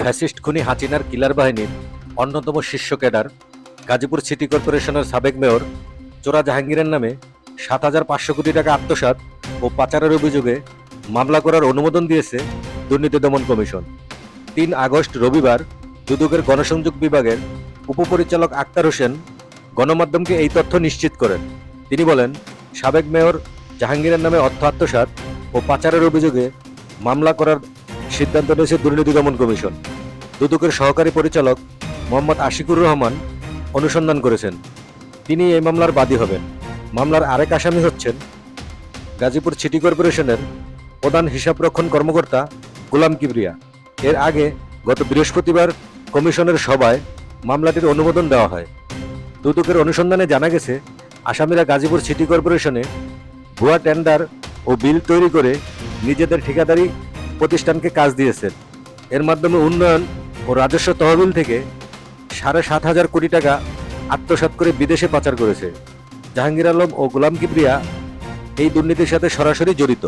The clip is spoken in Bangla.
ফ্যাসিস্ট খুনি হাসিনার কিলার বাহিনীর অন্যতম শীর্ষ ক্যাডার, গাজীপুর সিটি কর্পোরেশনের সাবেক মেয়র, চোরা জাহাঙ্গীরের নামে সাত হাজার পাঁচশো কোটি টাকা আত্মসাৎ ও পাচারের অভিযোগে মামলা করার অনুমোদন দিয়েছে দুর্নীতি দমন কমিশন। তিন আগস্ট রবিবার দুদকের গণসংযোগ বিভাগের উপপরিচালক আক্তার হোসেন গণমাধ্যমকে এই তথ্য নিশ্চিত করেন। তিনি বলেন, সাবেক মেয়র জাহাঙ্গীরের নামে অর্থ আত্মসাৎ ও পাচারের অভিযোগে মামলা করার সিদ্ধান্ত নিয়েছে দুর্নীতি দমন কমিশন। দুদকের সহকারী পরিচালক মোহাম্মদ আশিকুর রহমান অনুসন্ধান করেছেন। তিনি এই মামলার বাদী হবেন। মামলার আরেক আসামি হচ্ছেন গাজীপুর সিটি কর্পোরেশনের প্রধান হিসাবরক্ষণ কর্মকর্তা গোলাম কিবরিয়া। এর আগে গত বৃহস্পতিবার কমিশনের সভায় মামলাটির অনুমোদন দেওয়া হয়। দুদকের অনুসন্ধানে জানা গেছে, আসামিরা গাজীপুর সিটি কর্পোরেশনে ভুয়া টেন্ডার ও বিল তৈরি করে নিজেদের ঠিকাদারি প্রতিষ্ঠানকে কাজ দিয়েছেন। এর মাধ্যমে উন্নয়ন ও রাজস্ব তহবিল থেকে সাড়ে সাত হাজার কোটি টাকা আত্মসাত করে বিদেশে পাচার করেছে। জাহাঙ্গীর আলম ও গোলাম কিবরিয়া এই দুর্নীতির সাথে সরাসরি জড়িত।